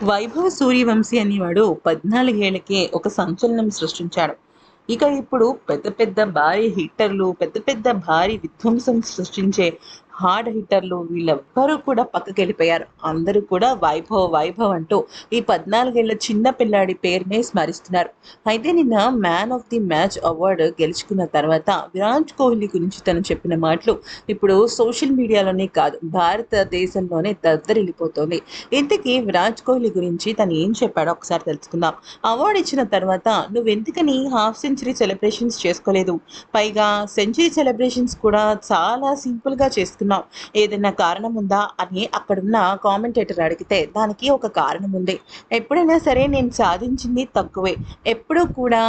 వైభవ్ సూర్యవంశీ అనేవాడు పద్నాలుగేళ్ళకే ఒక సంచలనం సృష్టించాడు. ఇక ఇప్పుడు పెద్ద పెద్ద భారీ హిట్టర్లు పెద్ద పెద్ద భారీ విధ్వంసం సృష్టించే హార్డ్ హిట్టర్లు వీళ్ళెవ్వరూ కూడా పక్కకి వెళ్ళిపోయారు అందరూ కూడా వైభవ్ వైభవ్ అంటూ ఈ పద్నాలుగేళ్ళ చిన్న పిల్లాడి పేరునే స్మరిస్తున్నారు. అయితే నిన్న man of the match award గెలుచుకున్న తర్వాత విరాట్ కోహ్లీ గురించి తను చెప్పిన మాటలు ఇప్పుడు సోషల్ మీడియాలోనే కాదు భారతదేశంలోనే దద్దరిల్లిపోతుంది. ఇంతకీ విరాట్ కోహ్లీ గురించి తను ఏం చెప్పాడో ఒకసారి తెలుసుకుందాం. అవార్డు ఇచ్చిన తర్వాత నువ్వెందుకని హాఫ్ సెంచరీ సెలబ్రేషన్స్ చేసుకోలేదు? పైగా సెంచరీ సెలబ్రేషన్స్ కూడా చాలా సింపుల్గా చేసుకున్నావు. ఏదైనా కారణం ఉందా అని అక్కడున్న కామెంటేటర్ అడిగితే దానికి ఒక కారణం ఉంది ఎప్పుడైనా సరే నేను సాధించింది తక్కువే. ఎప్పుడూ కూడా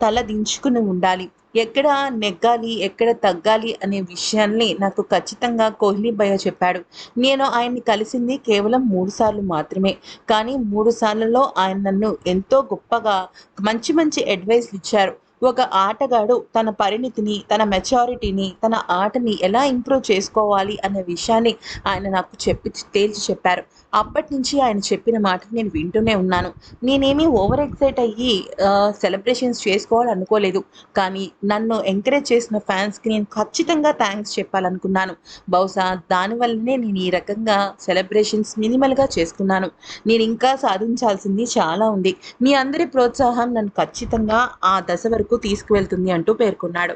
తల దించుకుని ఉండాలి. ఎక్కడ నెగ్గాలి ఎక్కడ తగ్గాలి అనే విషయాన్ని నాకు ఖచ్చితంగా కోహ్లీ భయ చెప్పాడు. నేను ఆయన్ని కలిసింది కేవలం మూడు సార్లు మాత్రమే. కానీ మూడు సార్లలో ఆయన నన్ను ఎంతో గొప్పగా మంచి మంచి అడ్వైస్లు ఇచ్చారు. ఒక ఆటగాడు తన పరిణితిని తన మెచారిటీని తన ఆటని ఎలా ఇంప్రూవ్ చేసుకోవాలి అనే విషయాన్ని ఆయన నాకు చెప్పి తేల్చి చెప్పారు. అప్పటి నుంచి ఆయన చెప్పిన మాట నేను వింటూనే ఉన్నాను. నేనేమి ఓవర్ ఎక్సైట్ అయ్యి సెలబ్రేషన్స్ చేసుకోవాలనుకోలేదు కానీ నన్ను ఎంకరేజ్ చేసిన ఫ్యాన్స్కి నేను ఖచ్చితంగా థ్యాంక్స్ చెప్పాలనుకున్నాను. బహుశా దానివల్లనే నేను ఈ రకంగా సెలబ్రేషన్స్ మినిమల్గా చేసుకున్నాను. నేను ఇంకా సాధించాల్సింది చాలా ఉంది. మీ అందరి ప్రోత్సాహం నన్ను ఖచ్చితంగా ఆ దశ వరకు వరకు తీసుకువెళ్తుంది అంటూ పేర్కొన్నాడు.